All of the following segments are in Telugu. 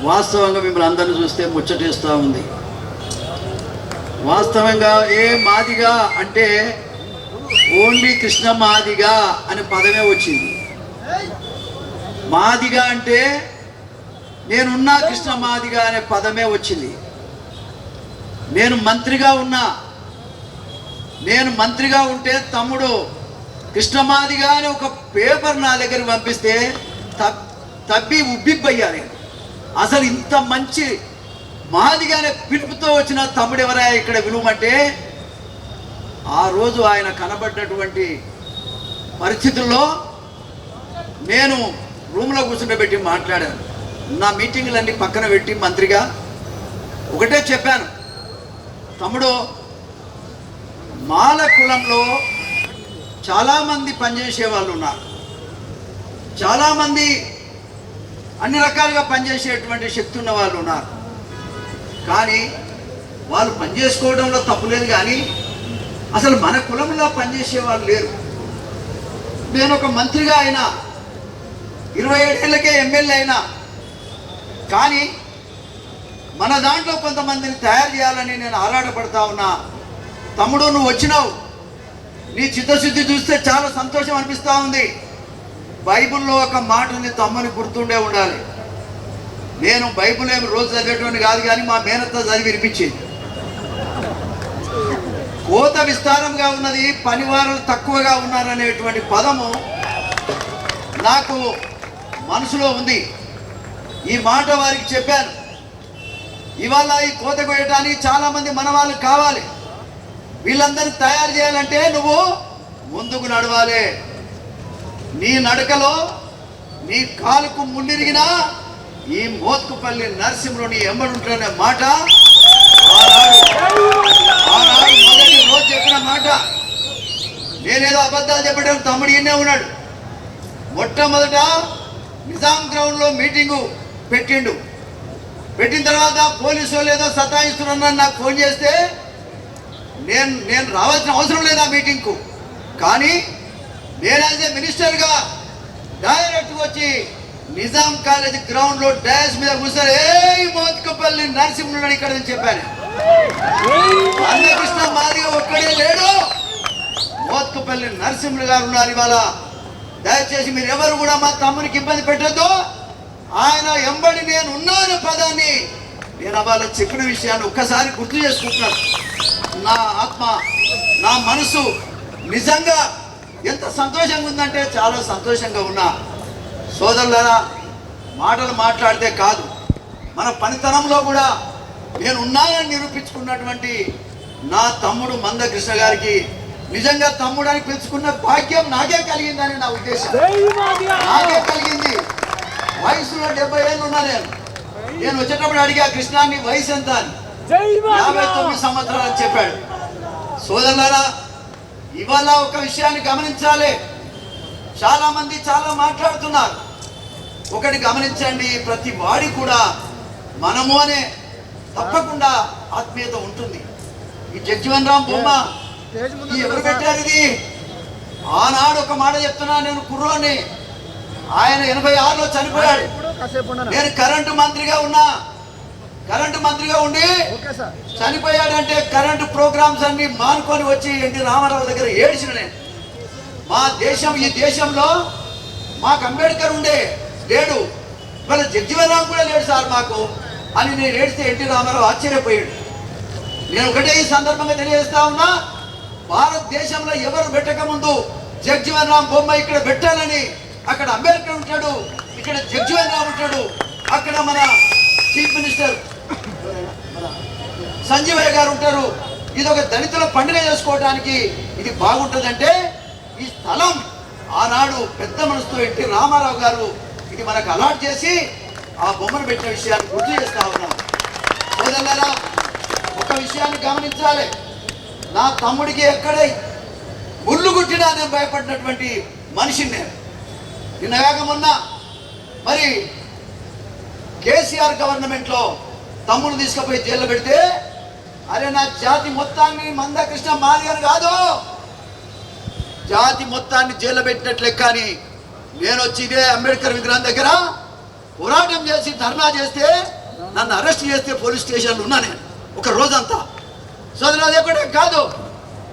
వాస్తవంగా మిమ్మల్ని అందరిని చూస్తే ముచ్చటేస్తూ ఉంది. వాస్తవంగా ఏ మాదిగా అంటే ఓన్లీ కృష్ణ మాదిగా అనే పదమే వచ్చింది. మాదిగా అంటే నేనున్నా కృష్ణ మాదిగా అనే పదమే వచ్చింది. నేను మంత్రిగా ఉన్నా నేను మంత్రిగా ఉంటే తమ్ముడు కృష్ణమాదిగా అని ఒక పేపర్ నా దగ్గరికి పంపిస్తే తబ్- తబ్బి ఉబ్బిబ్బయ్యా నేను అసలు ఇంత మంచి మాదిగానే పిలుపుతో వచ్చిన తమ్ముడు ఎవరా ఇక్కడ విలువమంటే ఆ రోజు ఆయన కనబడ్డటువంటి పరిస్థితుల్లో నేను రూమ్లో కూర్చుండబెట్టి మాట్లాడాను. నా మీటింగ్లన్నీ పక్కన పెట్టి మంత్రిగా ఒకటే చెప్పాను. తమ్ముడు మాల కులంలో చాలామంది పనిచేసే వాళ్ళు ఉన్నారు. చాలామంది అన్ని రకాలుగా పనిచేసేటువంటి శక్తి ఉన్న వాళ్ళు ఉన్నారు. కానీ వాళ్ళు పనిచేసుకోవడంలో తప్పులేదు కానీ అసలు మన కులంలో పనిచేసే వాళ్ళు లేరు. నేను ఒక మంత్రిగా అయినా ఇరవై ఏడేళ్ళకే ఎమ్మెల్యే అయినా కానీ మన దాంట్లో కొంతమందిని తయారు చేయాలని నేను ఆరాటపడతా ఉన్నా. తమ్ముడు నువ్వు వచ్చినావు. నీ చిత్తశుద్ధి చూస్తే చాలా సంతోషం అనిపిస్తూ ఉంది. బైబిల్లో ఒక మాట ఉంది తమ్ముని గుర్తుండే ఉండాలి. నేను బైబిల్ ఏమి రోజు చదివేటువంటి కాదు కానీ మా మేనత్త చదివి వినిపించింది. కోత విస్తారంగా ఉన్నది పనివారులు తక్కువగా ఉన్నారనేటువంటి పదము నాకు మనసులో ఉంది. ఈ మాట వారికి చెప్పాను. ఇవాళ ఈ కోత కొయ్యటానికి చాలామంది మన వాళ్ళు కావాలి. వీళ్ళందరినీ తయారు చేయాలంటే నువ్వు ముందుకు నడవాలి. నీ నడకలో నీ కాలుకు ముళ్ళిరిగినా ఈ మోత్కుపల్లి నరసింహులు నీ ఎంబడుంటారనే మాట. మొదటి రోజు చెప్పిన మాట. నేనేదో అబద్ధాలు చెప్పడం తమ్ముడు ఈయనే ఉన్నాడు. మొట్టమొదట నిజాం గ్రౌండ్లో మీటింగు పెట్టిండు. పెట్టిన తర్వాత పోలీసు వాళ్ళు ఏదో సతాయిస్తున్నారని నాకు ఫోన్ చేస్తే నేను నేను రావాల్సిన అవసరం లేదు ఆ మీటింగ్కు. కానీ నేను మినిస్టర్గా డైరెక్ట్ వచ్చి నిజాం కాలేజ్ గ్రౌండ్లో డాష్ మీద కూర్చొని ఏ మోత్కపల్లి నరసింహుడు ఇక్కడ అని చెప్పాను. అన్నకృష్ణ మాదిగా ఒక్కడే లేడు. మోత్కపల్లి నరసింహులు గారు ఉన్నారు ఇవాళ. దయచేసి మీరు ఎవరు కూడా మా తమ్మునికి ఇబ్బంది పెట్టద్దు. ఆయన ఎంబడి నేను ఉన్నాను పదాన్ని. నేను వాళ్ళ చెప్పిన విషయాన్ని ఒక్కసారి గుర్తు చేసుకుంటున్నాను. నా ఆత్మ నా మనసు నిజంగా ఎంత సంతోషంగా ఉందంటే చాలా సంతోషంగా ఉన్నా. సోదరులారా మాటలు మాట్లాడితే కాదు. మన పనితనంలో కూడా నేను ఉన్నానని నిరూపించుకున్నటువంటి నా తమ్ముడు మందకృష్ణ గారికి నిజంగా తమ్ముడు అని పిలుచుకున్న భాగ్యం నాకే కలిగిందని నా ఉద్దేశం. నాకే కలిగింది. వయసులో డెబ్బై ఏళ్ళు ఉన్నా నేను. నేను వచ్చేటప్పుడు అడిగా కృష్ణాన్ని వయసు ఎంత? అని. యాభై తొమ్మిది సంవత్సరాలు చెప్పాడు. సోదరులారా ఇవాళ ఒక విషయాన్ని గమనించాలి. చాలా మంది చాలా మాట్లాడుతున్నారు. ఒకటి గమనించండి ప్రతి వాడి కూడా మనము అనే తప్పకుండా ఆత్మీయత ఉంటుంది. ఈ జగ్జీవన్ రామ్ బొమ్మ ఎవరు పెట్టారు ఇది? ఆనాడు ఒక మాట చెప్తున్నా నేను కుర్రోని ఆయన ఎనభై ఆరులో చనిపోయాడు. నేను కరెంటు మంత్రిగా ఉన్నా. కరెంటు మంత్రిగా ఉండి చనిపోయాడంటే కరెంటు ప్రోగ్రామ్స్ అన్ని మానుకొని వచ్చి ఎన్టీ రామారావు దగ్గర ఏడ్చిన నేను. మా దేశం ఈ దేశంలో మాకు అంబేద్కర్ ఉండే లేడు. ఇవాళ జగ్జీవన్ కూడా లేడు సార్ మాకు అని నేను ఏడిస్తే ఎన్టీ రామారావు ఆశ్చర్యపోయాడు. నేను ఒకటే ఈ సందర్భంగా తెలియజేస్తా ఉన్నా భారతదేశంలో ఎవరు పెట్టక ముందు జగ్జీవన్ రామ్ బొమ్మ ఇక్కడ పెట్టాలని అక్కడ అంబేద్కర్ ఉంటాడు ఇక్కడ జగ్జీవన్ రామ్ ఉంటాడు అక్కడ మన చీఫ్ మినిస్టర్ సంజీవయ్య గారు ఉంటారు. ఇది ఒక దళితుల పండుగ చేసుకోవడానికి ఇది బాగుంటుందంటే ఈ స్థలం ఆనాడు పెద్ద మనసుతో ఎన్టీ రామారావు గారు ఇది మనకు అలాట్ చేసి ఆ బొమ్మను పెట్టిన విషయాన్ని గుర్తు చేస్తా ఉన్నాం. సోదరులారా ఒక విషయాన్ని గమనించాలి. నా తమ్ముడికి ఎక్కడై ముళ్ళు గుట్టినా నేను భయపడినటువంటి మనిషిని నేను. నిన్నగాక మొన్న మరి కేసీఆర్ గవర్నమెంట్లో తమ్ముడు తీసుకుపోయి జైల్లో పెడితే అరే నా జాతి మొత్తాన్ని మందకృష్ణ మాదిగని కాదు. జాతి మొత్తాన్ని జైల్లో పెట్టినట్లే కానీ నేను వచ్చి ఇదే అంబేద్కర్ విగ్రహం దగ్గర పోరాటం చేసి ధర్నా చేస్తే నన్ను అరెస్ట్ చేస్తే పోలీస్ స్టేషన్లో ఉన్నా నేను ఒక రోజంతా. సోదరు అది కూడా కాదు.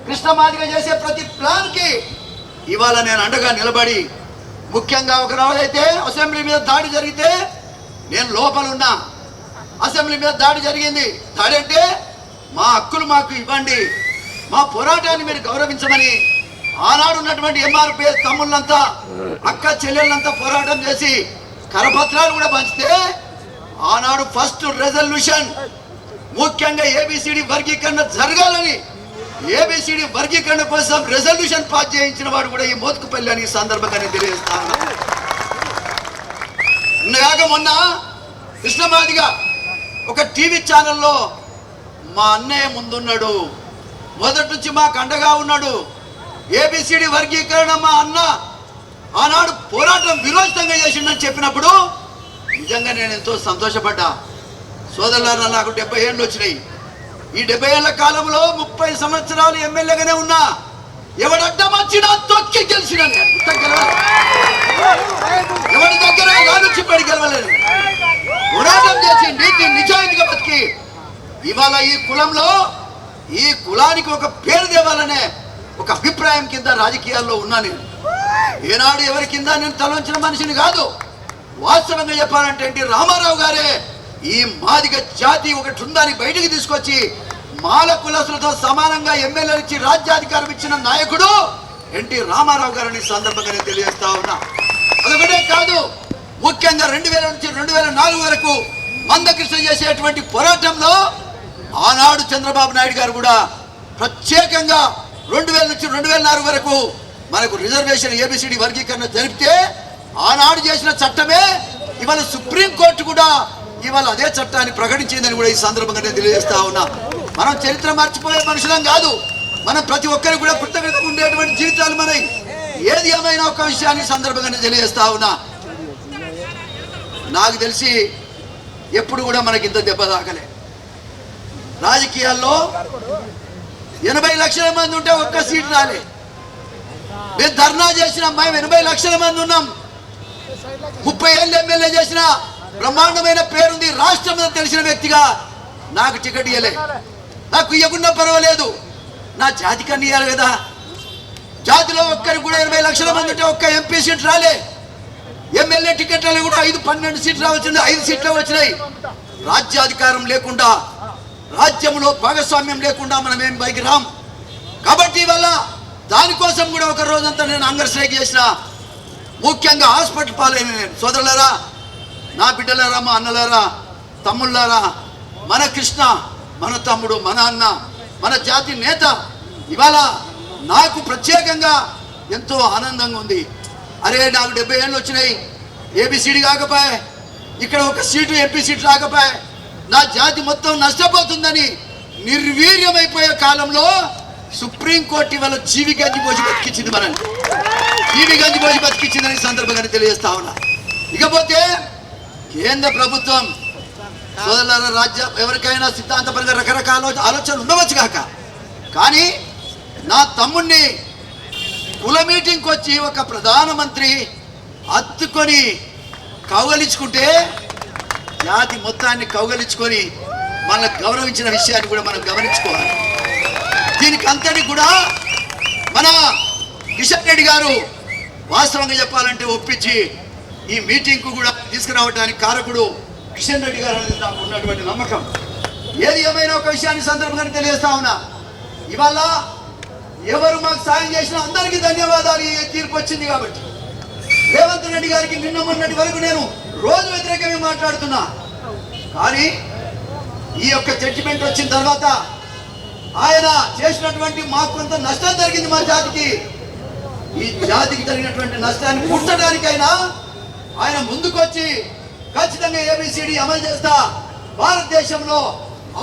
కృష్ణమాదిగ చేసే ప్రతి ప్లాన్కి ఇవాళ నేను అండగా నిలబడి ముఖ్యంగా ఒక రోజైతే అసెంబ్లీ మీద దాడి జరిగితే నేను లోపల ఉన్నా అసెంబ్లీ మీద దాడి జరిగింది. దాడి అంటే మా హక్కులు మాకు ఇవ్వండి. మా పోరాటాన్ని మీరు గౌరవించమని ఆనాడు ఉన్నటువంటి ఎంఆర్పిఎస్ తమ్ముళ్ళంతా అక్క చెల్లెళ్ళంతా పోరాటం చేసి కరపత్రాలు కూడా పంచితే ఆనాడు ఫస్ట్ రెజల్యూషన్ ముఖ్యంగా ఏబిసిడి వర్గీకరణ జరగాలని ఏబిసిడి వర్గీకరణ కోసం రెజల్యూషన్ పాస్ చేయించిన వాడు కూడా ఈ మోతుకుపల్లి అని సందర్భంగానే సందర్భంగా నేను తెలియజేస్తాను నిన్నగాక మొన్న కృష్ణమాదిగా ఒక టీవీ ఛానల్లో మా అన్నయ్య ముందున్నాడు. మొదటి నుంచి మాకు అండగా ఉన్నాడు. ఏబిసిడి వర్గీకరణ మా అన్న ఆనాడు పోరాటం విరోచితంగా చేసిండని చెప్పినప్పుడు నిజంగా నేను ఎంతో సంతోషపడ్డా. సోదరులారా నాకు డెబ్బై ఏళ్ళు వచ్చినాయి. ఈ డెబ్బై ఏళ్ళ కాలంలో ముప్పై సంవత్సరాలు ఎమ్మెల్యేగానే ఉన్నా. ఎవడడ్డం వచ్చినా తొక్కి గెలిచిన ఎవరి దగ్గర లాలుచి గెలవలేదు. పోరాటం చేసి నీతి నిజాయితీగా బతికి. ఇవాళ ఈ కులంలో ఈ కులానికి ఒక పేరు తేవాలనే ఒక అభిప్రాయం కింద రాజకీయాల్లో ఉన్నా నేను. ఏనాడు ఎవరి కింద నేను తలవంచిన మనిషిని కాదు. వాస్తవంగా చెప్పాలంటే ఎన్టీ రామారావు గారే ఈ మాదిగ జాతి ఒకటి ఉందని బయటికి తీసుకొచ్చి మాల కులసులతో సమానంగా ఎమ్మెల్యేలు ఇచ్చి రాజ్యాధికారం ఇచ్చిన నాయకుడు ఎన్టీ రామారావు గారిని సందర్భంగా నేను తెలియజేస్తా ఉన్నా. అదొకటే కాదు. ముఖ్యంగా రెండు వేల నుంచి రెండు వేల నాలుగు వరకు మందకృష్ణ చేసేటువంటి పోరాటంలో ఆనాడు చంద్రబాబు నాయుడు గారు కూడా ప్రత్యేకంగా రెండు వేల నుంచి రెండు వేల నాలుగు వరకు మనకు రిజర్వేషన్ ఏబిసిడి వర్గీకరణ జరిపితే ఆనాడు చేసిన చట్టమే ఇవాళ సుప్రీంకోర్టు కూడా ఇవాళ అదే చట్టాన్ని ప్రకటించిందని కూడా ఈ సందర్భంగా నేను తెలియజేస్తా ఉన్నా. మనం చరిత్ర మర్చిపోయే మనుషులం కాదు. మనం ప్రతి ఒక్కరికి కూడా కృతజ్ఞత ఉండేటువంటి జీవితాలు మనవి. ఏది ఏమైనా ఒక విషయాన్ని సందర్భంగానే సందర్భంగా తెలియజేస్తా ఉన్నా. నాకు తెలిసి ఎప్పుడు కూడా మనకి ఇంత దెబ్బ తాకలే. రాజకీయాల్లో ఎనభై లక్షల మంది ఉంటే ఒక్క సీట్ రాలే. మేము ధర్నా చేసిన మేము ఎనభై లక్షల మంది ఉన్నాం. ముప్పై ఏళ్ళు ఎమ్మెల్యే చేసిన బ్రహ్మాండమైన పేరుంది రాష్ట్రం మీద తెలిసిన వ్యక్తిగా నాకు టికెట్ ఇవ్వలే నాకు ఇవ్వకుండా పర్వాలేదు. నా జాతి కన్నా ఇవ్వాలి కదా జాతిలో ఒక్కరికి కూడా ఎనభై లక్షల మంది ఉంటే ఒక్క ఎంపీ సీట్ రాలే. ఎమ్మెల్యే టికెట్లలో కూడా ఐదు పన్నెండు సీట్లు వచ్చింది ఐదు సీట్లు వచ్చినాయి రాజ్యాధికారం లేకుండా రాజ్యంలో భాగస్వామ్యం లేకుండా మనం ఏం పైకి రాం? కాబట్టి వల్ల దానికోసం కూడా ఒక రోజంతా నేను అంగర్ స్ట్రైక్ చేసిన ముఖ్యంగా హాస్పిటల్ పాలైన నేను. సోదరులారా నా బిడ్డలారా మా అన్నలారా తమ్ముళ్ళారా మన కృష్ణ మన తమ్ముడు మన అన్న మన జాతి నేత ఇవాళ నాకు ప్రత్యేకంగా ఎంతో ఆనందంగా ఉంది. అరే నాకు డెబ్బై ఏళ్ళు వచ్చినాయి. ఏబిసిడి కాకపోయే. ఇక్కడ ఒక సీటు ఎంపీ సీట్ రాకపోయే. నా జాతి మొత్తం నష్టపోతుందని నిర్వీర్యమైపోయే కాలంలో సుప్రీంకోర్టు ఇవాళ జీవి గంజి పోసి బతికించింది మనల్ని. జీవి గంజి పోసి బతికించిందని సందర్భంగా తెలియజేస్తా ఉన్నా. ఇకపోతే కేంద్ర ప్రభుత్వం సోదరుల రాజ్య ఎవరికైనా సిద్ధాంతపరంగా రకరకాల ఆలోచనలు ఉండవచ్చు కాక. కానీ నా తమ్ముణ్ణి కుల మీటింగ్కి వచ్చి ఒక ప్రధానమంత్రి అత్తుకొని కౌగలించుకుంటే జాతి మొత్తాన్ని కౌగలించుకొని మనకు గౌరవించిన విషయాన్ని కూడా మనం గమనించుకోవాలి. దీనికి అంతటి కూడా మన కిషన్ రెడ్డి గారు వాస్తవంగా చెప్పాలంటే ఒప్పించి ఈ మీటింగ్కు కూడా తీసుకురావడానికి కారకుడు కిషన్ రెడ్డి గారు అనేది నాకు ఉన్నటువంటి నమ్మకం. ఏది ఏమైనా ఒక విషయాన్ని సందర్భంగా తెలియజేస్తా ఉన్నా. ఇవాళ ఎవరు మాకు సాయం చేసినా అందరికీ ధన్యవాదాలు. ఈ తీర్పు వచ్చింది కాబట్టి. రేవంత్ రెడ్డి గారికి నిన్న మొన్నటి వరకు నేను రోజు వ్యతిరేకమే మాట్లాడుతున్నా. కానీ ఈ యొక్క జడ్జిమెంట్ వచ్చిన తర్వాత ఆయన చేసినటువంటి మాకు కొంత నష్టం జరిగింది మా జాతికి. ఈ జాతికి జరిగినటువంటి నష్టాన్ని పుట్టడానికైనా ఆయన ముందుకొచ్చి ఖచ్చితంగా ఏబిసిడి అమలు చేస్తా. భారతదేశంలో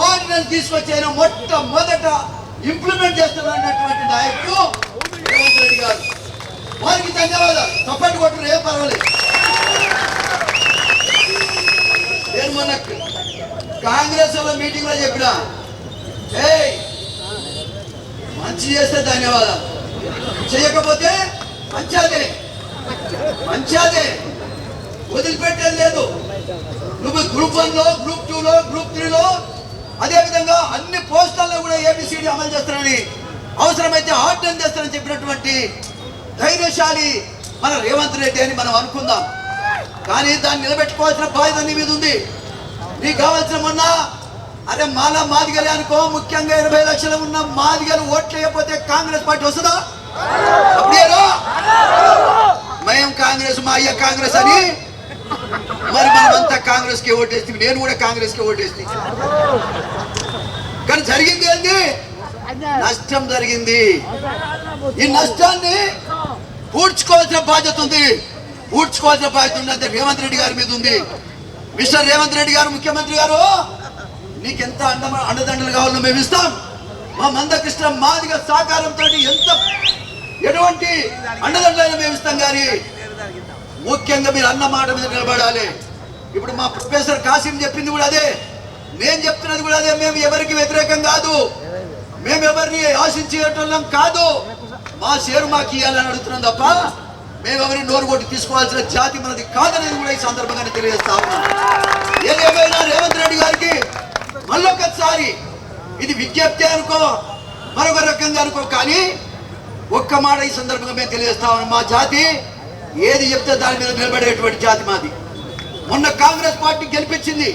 ఆర్డినెన్స్ తీసుకొచ్చి ఆయన మొట్టమొదట ఇంప్లిమెంట్ చేస్తున్నాడు నాయకుడు రేవంత్ రెడ్డి గారు వారికి ధన్యవాదాలు తప్పటి కొట్టరు ఏం పర్వాలేదు. నేను మొన్న కాంగ్రెస్ వాళ్ళ మీటింగ్లో చెప్పిన. ఏయ్ మంచి చేస్తే ధన్యవాదాలు. చేయకపోతే మంచాదే మంచాదే వదిలిపెట్టేది లేదు. నువ్వు గ్రూప్ వన్లో గ్రూప్ టూ లో గ్రూప్ త్రీ లో అన్ని పోస్టుల్లో కూడా ఏబిసిడి అమలు చేస్తారని అవసరమైతే ఆర్డర్ చేస్తారని చెప్పినటువంటి ధైర్యశాలి మన రేవంత్ రెడ్డి అని మనం అనుకుందాం. కానీ దాన్ని నిలబెట్టుకోవాల్సిన బాధ్యత నీ మీద ఉంది. నీకు కావాల్సిన మొన్న అరే మాల మాదిగలే అనుకో ముఖ్యంగా ఇరవై లక్షలు ఉన్న మాదిగలు ఓట్లు వేయకపోతే కాంగ్రెస్ పార్టీ వస్తుందా? అప్పుడేరా మేము కాంగ్రెస్ మా అయ్య కాంగ్రెస్ అని. మరి మనమంతా కాంగ్రెస్కి ఓటేస్తే నేను కూడా కాంగ్రెస్కి ఓటేస్తే. కానీ జరిగింది ఏంది? నష్టం జరిగింది. ఈ నష్టాన్ని పూడ్చుకోవాల్సిన బాధ్యత ఉంది. పూడ్చుకోవాల్సిన బాధ్యత ఉంది అంటే రేవంత్ రెడ్డి గారి మీద ఉంది. మిస్టర్ రేవంత్ రెడ్డి గారు ముఖ్యమంత్రి గారు నీకెంత అండ అండదండలు కావాలో మేము ఇస్తాం. మా మందకృష్ణ మాదిగ సహకారంతో ఎంత ఎటువంటి అండదండలైనా మేము ఇస్తాం కానీ ముఖ్యంగా మీరు అన్న మాట మీద నిలబడాలి. ఇప్పుడు మా ప్రొఫెసర్ కాసిం చెప్పింది కూడా అదే. నేను చెప్తున్నది కూడా అదే. మేము ఎవరికి వ్యతిరేకం కాదు. మేము ఎవరిని ఆశించేటోళ్ళం కాదు. మా షేరు మాకు ఇవ్వాలని అడుగుతున్నాం తప్ప మేము ఎవరిని నోరు కొట్టి తీసుకోవాల్సిన జాతి మనది కాదనేది కూడా ఈ సందర్భంగా తెలియజేస్తా ఉన్నాం. ఏదేమైనా రేవంత్ రెడ్డి గారికి మళ్ళొకసారి ఇది విజ్ఞప్తి అనుకో మరొక రకంగా అనుకో కానీ ఒక్క మాట ఈ సందర్భంగా మేము తెలియజేస్తా ఉన్నాం. మా జాతి ఏది చెప్తే దాని మీద నిలబడేటువంటి జాతి మాది. మొన్న కాంగ్రెస్ పార్టీ గెలిపించింది.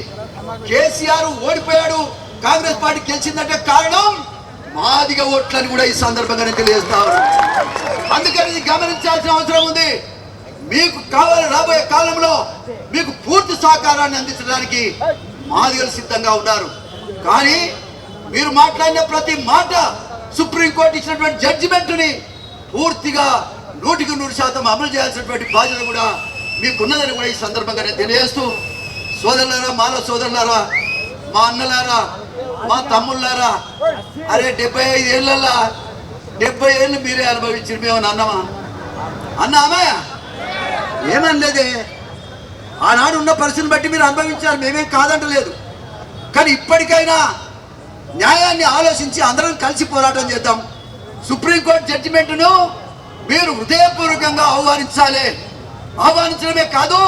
కేసీఆర్ ఓడిపోయాడు. కాంగ్రెస్ పార్టీ గెలిచిందంటే కారణం మాదిగ ఓట్లని కూడా ఈ సందర్భంగా తెలియజేస్తారు తెలియజేస్తా. అందుకని ఇది గమనించాల్సిన అవసరం ఉంది. మీకు కావాలి రాబోయే కాలంలో మీకు పూర్తి సహకారాన్ని అందించడానికి మాదిగలు సిద్ధంగా ఉన్నారు. కానీ మీరు మాట్లాడిన ప్రతి మాట సుప్రీంకోర్టు ఇచ్చినటువంటి జడ్జిమెంట్ని పూర్తిగా నూటికి నూరు శాతం అమలు చేయాల్సినటువంటి బాధ్యత కూడా మీకున్నదని కూడా ఈ సందర్భంగా నేను తెలియజేస్తూ సోదరులారా మాలో సోదరులారా మా అన్నలారా మా తమ్ముళ్ళారా? అరే డెబ్బై ఐదు ఏళ్ళ డెబ్బై ఏళ్ళు మీరే అనుభవించారు మేము అన్నమా అన్నామా ఏమనలేదే ఆనాడు ఉన్న పరిస్థితిని బట్టి మీరు అనుభవించారు మేమేం కాదంటలేదు. కానీ ఇప్పటికైనా న్యాయాన్ని ఆలోచించి అందరం కలిసి పోరాటం చేద్దాం. సుప్రీంకోర్టు జడ్జిమెంట్ను మీరు హృదయపూర్వకంగా ఆహ్వానించాలి. ఆహ్వానించడమే కాదు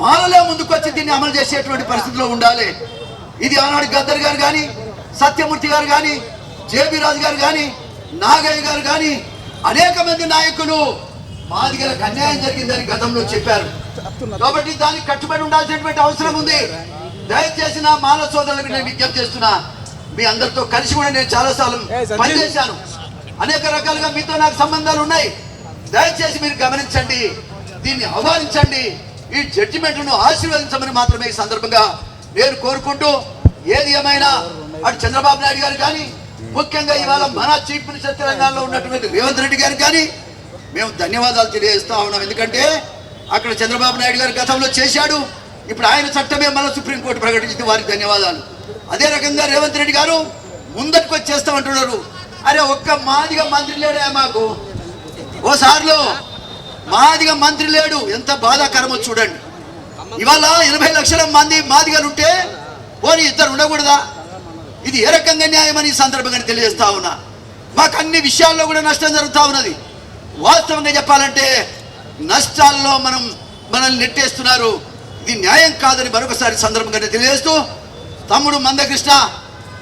మాలలే ముందుకొచ్చి దీన్ని అమలు చేసేటువంటి పరిస్థితిలో ఉండాలి. ఇది ఆనాడు గద్దర్ గారు కానీ సత్యమూర్తి గారు కానీ జేబీ రాజు గారు కానీ నాగయ్య గారు కానీ అనేక మంది నాయకులు మాదిగలకు అన్యాయం జరిగిందని గతంలో చెప్పారు. కాబట్టి దానికి కట్టుబడి ఉండాల్సినటువంటి అవసరం ఉంది. దయచేసి నా మానవ సోదరులకు నేను విజ్ఞప్తి చేస్తున్నా. మీ అందరితో కలిసి కూడా నేను చాలా సార్లు పనిచేశాను. అనేక రకాలుగా మీతో నాకు సంబంధాలు ఉన్నాయి. దయచేసి మీరు గమనించండి దీన్ని ఆహ్వానించండి. ఈ జడ్జిమెంట్ను ఆశీర్వదించమని మాత్రమే ఈ సందర్భంగా నేను కోరుకుంటూ ఏది ఏమైనా అటు చంద్రబాబు నాయుడు గారు కానీ ముఖ్యంగా ఇవాళ మన చీఫ్ మినిస్టర్ తెలంగాణలో ఉన్నటువంటి రేవంత్ రెడ్డి గారు కానీ మేము ధన్యవాదాలు తెలియజేస్తా ఉన్నాం. ఎందుకంటే అక్కడ చంద్రబాబు నాయుడు గారు గతంలో చేశాడు ఇప్పుడు ఆయన చట్టమే మన సుప్రీంకోర్టు ప్రకటించింది. వారికి ధన్యవాదాలు. అదే రకంగా రేవంత్ రెడ్డి గారు ముందటికి వచ్చి చేస్తామంటున్నారు అరే ఒక్క మాదిగా మంత్రి లేడే మాకు. ఓసార్లు మాదిగా మంత్రి లేడు. ఎంత బాధాకరమో చూడండి. ఇవాళ ఎనభై లక్షల మంది మాదిగలు ఉంటే పోనీ ఇద్దరు ఉండకూడదా? ఇది ఏ రకంగా న్యాయమని ఈ సందర్భంగా తెలియజేస్తా ఉన్నా. మాకు అన్ని విషయాల్లో కూడా నష్టం జరుగుతూ ఉన్నది. వాస్తవంగా చెప్పాలంటే నష్టాల్లో మనం మనల్ని నెట్టేస్తున్నారు. ఇది న్యాయం కాదని మరొకసారి సందర్భంగా తెలియజేస్తూ తమ్ముడు మందకృష్ణ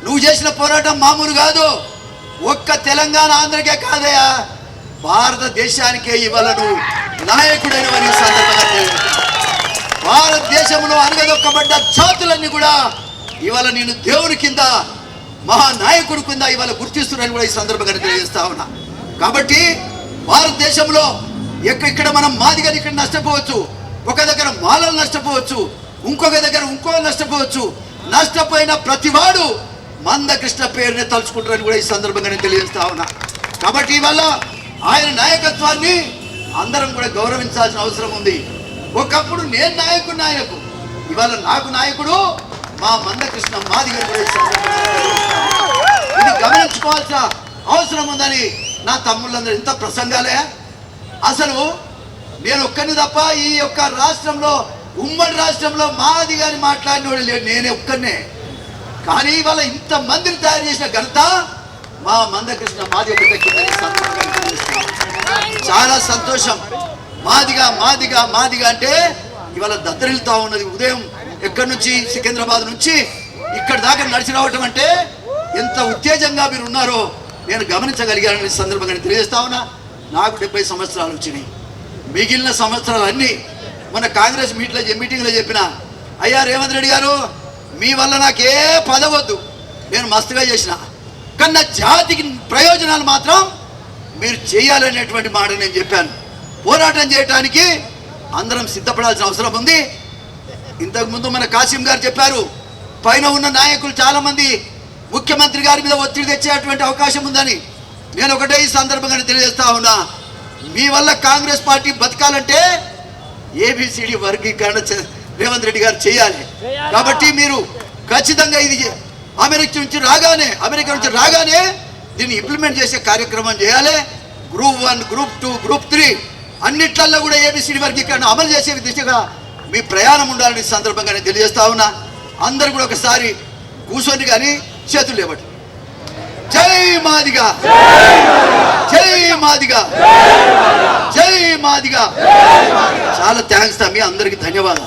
నువ్వు చేసిన పోరాటం మామూలు కాదు. ఒక్క తెలంగాణ ఆంధ్రకే కాదయా భారతదేశానికే ఇవ్వలను నాయకుడైన సందర్భంగా తెలియజేస్తున్నా. భారతదేశంలో అనగదొక్కబడ్డ జాతులన్నీ కూడా ఇవాళ నేను దేవుని కింద మహానాయకుడి కింద ఇవాళ గుర్తిస్తున్నాను కూడా ఈ సందర్భంగా తెలియజేస్తా ఉన్నా. కాబట్టి భారతదేశంలో ఎక్క- ఇక్కడ మనం మాదిగని ఇక్కడ నష్టపోవచ్చు ఒక దగ్గర మాలలు నష్టపోవచ్చు ఇంకొక దగ్గర ఇంకో నష్టపోవచ్చు నష్టపోయిన ప్రతివాడు మందకృష్ణ పేరునే తలుచుకుంటారని కూడా ఈ సందర్భంగా నేను తెలియజేస్తా ఉన్నా. కాబట్టి ఇవాళ ఆయన నాయకత్వాన్ని అందరం కూడా గౌరవించాల్సిన అవసరం ఉంది. ఒకప్పుడు నేను నాయకుడు నాయకు ఇవాళ నాకు నాయకుడు మా మందకృష్ణ మాదిగ కూడా ఇది గమనించుకోవాల్సిన అవసరం ఉందని నా తమ్ముళ్ళందరూ ఇంత ప్రసంగాలే. అసలు నేను ఒక్కరిని తప్ప ఈ యొక్క రాష్ట్రంలో ఉమ్మడి రాష్ట్రంలో మాది కానీ మాట్లాడినోడు లేడు. నేనే ఒక్కనే కానీ ఇవాళ ఇంత మందిని తయారు చేసిన ఘనత మా మందకృష్ణ మాది చాలా సంతోషం. మాదిగా మాదిగా మాదిగా అంటే ఇవాళ దద్దరిల్తా ఉన్నది ఉదయం ఎక్కడి నుంచి? సికింద్రాబాద్ నుంచి. ఇక్కడ దాకా నడిచి రావటం అంటే ఎంత ఉత్తేజంగా మీరు ఉన్నారో నేను గమనించగలిగానని సందర్భంగా నేను తెలియజేస్తా ఉన్నా. నాకు డెబ్బై సంవత్సరాలు వచ్చినాయి మిగిలిన సంవత్సరాలన్నీ మన కాంగ్రెస్ మీట్లో మీటింగ్లో చెప్పిన అయ్యా రేవంత్ రెడ్డి గారు మీ వల్ల నాకే పదవద్దు. నేను మస్తుగా చేసిన. కన్నా జాతికి ప్రయోజనాలు మాత్రం మీరు చేయాలనేటువంటి మాట నేను చెప్పాను. పోరాటం చేయడానికి అందరం సిద్ధపడాల్సిన అవసరం ఉంది. ఇంతకు ముందు మన కాసిం గారు చెప్పారు పైన ఉన్న నాయకులు చాలా మంది ముఖ్యమంత్రి గారి మీద ఒత్తిడి తెచ్చేటువంటి అవకాశం ఉందని. నేను ఒకటే ఈ సందర్భంగా తెలియజేస్తా ఉన్నా మీ వల్ల కాంగ్రెస్ పార్టీ బతకాలంటే ఏబిసిడి వర్గీకరణ రేవంత్ రెడ్డి గారు చేయాలి. కాబట్టి మీరు ఖచ్చితంగా ఇది అమెరికా నుంచి రాగానే అమెరికా నుంచి రాగానే దీన్ని ఇంప్లిమెంట్ చేసే కార్యక్రమం చేయాలి. Group one group two group three అన్నిట్లల్లో కూడా ఏబిసిడి వర్గీకరణ అమలు చేసే దిశగా మీ ప్రయాణం ఉండాలని సందర్భంగానే సందర్భంగా నేను తెలియజేస్తా ఉన్నా. అందరు కూడా ఒకసారి కూర్చొని కానీ చేతులు లేవటి జై మాదిగా. జై మాదిగా. జై మాదిగా. చాలా థ్యాంక్స్ తమ్మి అందరికి ధన్యవాదాలు.